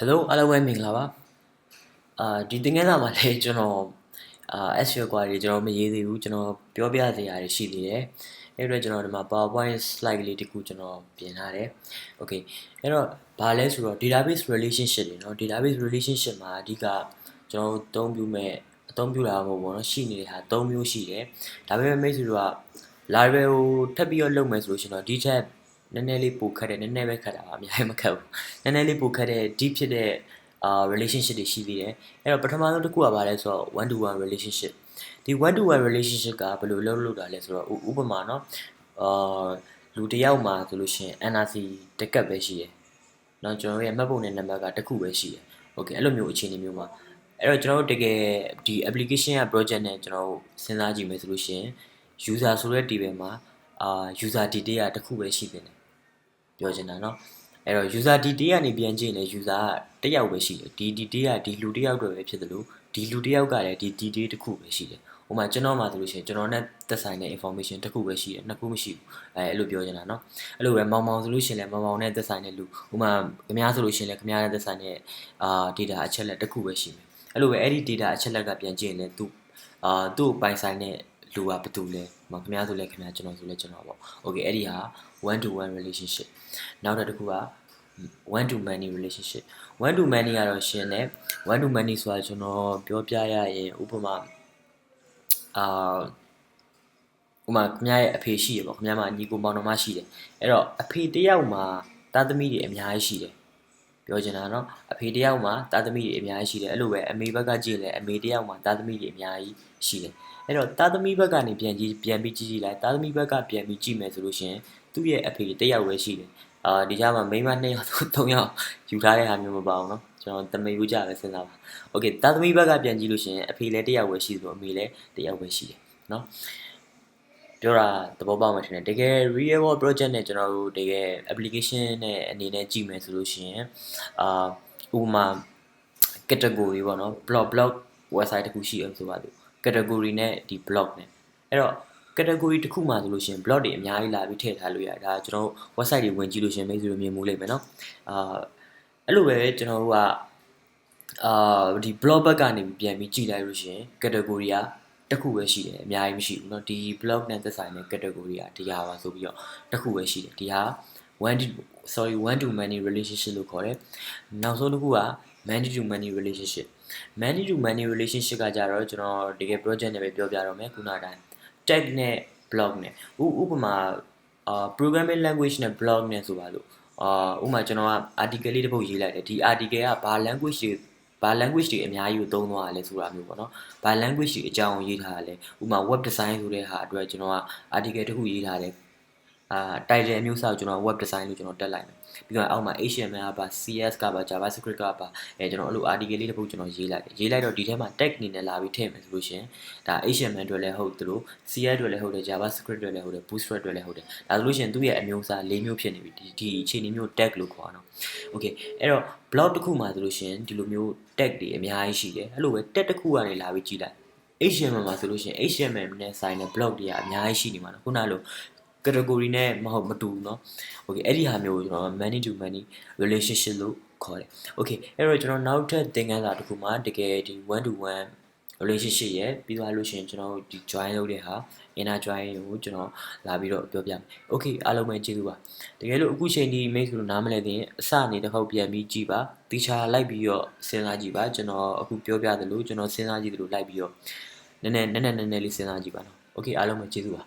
Hello အားလုံးပဲမင်္ဂလာပါအာဒီသင်ခန်းစာမှာလည်းကျွန်တော်အာ SQL query ကျွန်တော်မရေးသေးဘူးကျွန်တော်ပြောပြစရာတွေရှိသေးတယ်အဲ့တော့ကျွန်တော်ဒီမှာ PowerPoint slide လေးတစ်ခုကျွန်တော်ပြင်ထားတယ် Okay အဲ့တော့ဘာလဲဆိုတော့ database relationship တွေเนาะ database relationship မှာအဓိကကျွန်တော်တို့အသုံးပြုမဲ့အသုံးပြုတာမဟုတ်ဘူးเนาะရှိနေတဲ့ဟာ၃မျိုးရှိတယ်ဒါပေမဲ့မိတ်ဆွေတို့က library ကိုထပ်ပြီးတော့လုပ်မယ်ဆိုလို့ရှိရင်တော့ဒီချက် နည်းနည်းလေးပိုခက်တယ်နည်းနည်းပဲခက်တာပါအများကြီးမခက်ဘူးနည်းနည်းလေးပိုခက်တဲ့ deep ဖြစ်တဲ့အာ relationship တွေရှိသေးတယ်အဲ့တော့ပထမဆုံးတစ်ခုကဘာလဲဆိုတော့ one to one relationship ဒီ one to one relationship ကဘယ်လိုလုပ်လို့တာလဲဆိုတော့ဥပမာเนาะအာလူတစ်ယောက်မှာဆိုလို့ရှိရင် NRC တစ်ကပ်ပဲရှိတယ်เนาะကျွန်တော်ရဲ့မှတ်ပုံနဲ့နံပါတ်ကတစ်ခုပဲရှိတယ်โอเคအဲ့လိုမျိုးအခြေအနေမျိုးမှာအဲ့တော့ကျွန်တော်တို့တကယ်ဒီ application က project နဲ့ကျွန်တော်တို့စဉ်းစားကြည့်မယ်ဆိုလို့ရှိရင် user ဆိုတဲ့ table မှာအာ user data ကတစ်ခုပဲရှိနေတယ် ပြောချင်တာเนาะအဲ့တော့ user data ကနေပြန်ကြည့်ရင်လည်း user ကတစ်ယောက်ပဲရှိတယ်ဒီ data ကဒီလူတစ်ယောက်အတွက်ပဲဖြစ်တယ်လို့ဒီလူတစ်ယောက်ကလည်းဒီ data တစ်ခုပဲရှိတယ်ဟိုမှာကျွန်တော်မှဆိုလို့ရှိရင်ကျွန်တော်နဲ့သက်ဆိုင်တဲ့ information တစ်ခုပဲရှိတယ်နှစ်ခုမရှိဘူးအဲအဲ့လိုပြောချင်တာเนาะအဲ့လိုပဲမောင်မောင်ဆိုလို့ရှိရင်လည်းမောင်မောင်နဲ့သက်ဆိုင်တဲ့လူဟိုမှာခင်ဗျားဆိုလို့ရှိရင်လည်းခင်ဗျားနဲ့သက်ဆိုင်တဲ့အာ data အချက်လက်တစ်ခုပဲရှိမယ်အဲ့လိုပဲအဲ့ဒီ data အချက်လက်ကပြန်ကြည့်ရင်လည်းသူအာသူ့ပိုင်ဆိုင်တဲ့ လူကဘာတူလဲမခင်ဗျားဆိုလဲခင်ဗျားကျွန်တော်ဆိုလဲကျွန်တော်ပေါ့ okay အဲ့ဒီဟာ one to one relationship နောက်တစ်ခုက one to many relationship one to many ကတော့ရှင်တယ် one to many ဆိုတာကျွန်တော်ပြောပြရရင်ဥပမာအာဥပမာခင်ဗျားရဲ့အဖေရှိရပေါ့ခင်ဗျားမှာညီကိုမောင်နှမရှိတယ်အဲ့တော့အဖေတယောက်မှာသားသမီးတွေအများကြီးရှိတယ် ပြောချင်တာเนาะအဖေတယောက်မှာသားသမီးတွေအများကြီးရှိတယ်အဲ့လိုပဲအမေဘက်ကကြည့်လဲအမေတယောက်မှာသားသမီးတွေအများကြီးရှိတယ်အဲ့တော့သားသမီးဘက်ကနေပြန်ကြည့်ပြန်ပြီးကြည့်ကြည့်လိုက်သားသမီးဘက်ကပြန်ပြီးကြည့်မယ်ဆိုလို့ရှိရင်သူ့ရဲ့အဖေတယောက်ပဲရှိတယ်အာဒီကြားမှာမိန်းမ2ယောက်3ယောက်ယူထားတဲ့ဟာမျိုးမပါဘူးเนาะကျွန်တော်တမေဘူးကြပဲစဉ်းစားပါโอเคသားသမီးဘက်ကပြန်ကြည့်လို့ရှိရင်အဖေလည်းတယောက်ပဲရှိသလိုအမေလည်းတယောက်ပဲရှိတယ်เนาะ ပြောတာသဘောပေါက်မှထင်တယ်တကယ် real world project နဲ့ကျွန်တော်တို့တကယ် application နဲ့အနေနဲ့ကြည့်မယ်ဆိုလို့ရှိရင်အာဥပမာ category ပေါ့နော် blog blog website တစ်ခုရှိအောင်ဆိုပါစို့ category နဲ့ဒီ blog နဲ့အဲ့တော့ category တစ်ခုမှဆိုလို့ရှိရင် blog တွေအများကြီးလာပြီးထည့်ထားလို့ရတယ်ဒါကျွန်တော်တို့ website တွေဝင်ကြည့်လို့ရှိရင်မိတ်ဆွေတို့မြင်မှုလိမ့်မယ်နော်အာအဲ့လိုပဲကျွန်တော်တို့ကအာဒီ blog ဘက်ကနေပြန်ပြီးကြည့်လိုက်လို့ရှိရင် category က တစ်ခုပဲရှိတယ်အများကြီးမရှိဘူးเนาะဒီ blog နဲ့သက်ဆိုင်တဲ့ category ကတရားပါဆိုပြီးတော့တစ်ခုပဲရှိတယ်ဒီဟာ one to sorry one to many relationship လို့ခေါ်တယ်နောက်ဆုံးတစ်ခုက many to many relationship many to many relationship ကကြတော့ကျွန်တော်တကယ် project နဲ့ပဲပြောပြတော့မယ်ခုနအတိုင်း tag နဲ့ blog နဲ့ဥဥပမာအာ programming language နဲ့ blog နဲ့ဆိုပါလို့အာဥပမာကျွန်တော်က article လေးတစ်ပုဒ်ရေးလိုက်တယ်ဒီ article ကဘာ language တွေ ဘာ language တွေအများကြီးကိုသုံးသွားရလဲဆိုတာမျိုးပေါ့နော်။ဘာ language တွေအကြောင်းကိုရေးထားရလဲ။ဥပမာ web design ဆိုတဲ့ဟာအတွက်ကျွန်တော်က article တစ်ခုရေးထားတယ်။ အာ title အမျိုးအစားကိုကျွန်တော် web design လို့ကျွန်တော်တက်လိုက်မယ်။ပြီးတော့အောက်မှာ HTML ကပါ CS ကပါ JavaScript ကပါအဲကျွန်တော်အဲ့လို article လေးတစ်ပုဒ်ကျွန်တော်ရေးလိုက်တယ်။ရေးလိုက်တော့ဒီထဲမှာ tag အနေနဲ့လာပြီးထည့်မယ်ဆိုလို့ရှိရင်ဒါ HTML အတွက်လည်းဟုတ်သလို CS အတွက်လည်းဟုတ်တယ် JavaScript အတွက်လည်းဟုတ်တယ် Bootstrap အတွက်လည်းဟုတ်တယ်။ဒါဆိုလို့ရှိရင်သူ့ရဲ့အမျိုးအစား၄မျိုးဖြစ်နေပြီဒီဒီအခြေအနေမျိုး tag လို့ခေါ်တာနော်။ Okay အဲ့တော့ blog တစ်ခုမှာဆိုလို့ရှိရင်ဒီလိုမျိုး tag တွေအများကြီးရှိတယ်အဲ့လိုပဲ tag တစ်ခုကနေလာပြီးကြည့်လိုက် HTML မှာဆိုလို့ရှိရင် HTML နဲ့ဆိုင်တဲ့ blog တွေကအများကြီးရှိနေမှာနော်ခုနလို category နဲ့မဟုတ်မတူဘူးเนาะ okay အဲ့ဒီဟာမျိုးကိုကျွန်တော် many to many relationship လို့ခေါ်တယ် okay အဲ့တော့ကျွန်တော်နောက်ထပ်သင်ခန်းစာတစ်ခုမှာတကယ်ဒီ one to one relationship ရဲ့ပြီးသွားလို့ရှိရင်ကျွန်တော်ဒီ join လုပ်တဲ့ဟာ inner join ကိုကျွန်တော်လာပြီးတော့ပြောပြမယ် okay အားလုံးပဲကျေးဇူးပါတကယ်လို့အခုချိန်ဒီ mail ဆိုလို့နားမလဲသေးရင်အစအနေတစ်ခေါက်ပြန်ပြီးကြည့်ပါတီချာလိုက်ပြီးတော့စဉ်းစားကြည့်ပါကျွန်တော်အခုပြောပြသလိုကျွန်တော်စဉ်းစားကြည့်သလိုလိုက်ပြီးတော့နည်းနည်းနည်းနည်းနည်းလေးစဉ်းစားကြည့်ပါနော် okay အားလုံးပဲကျေးဇူးပါ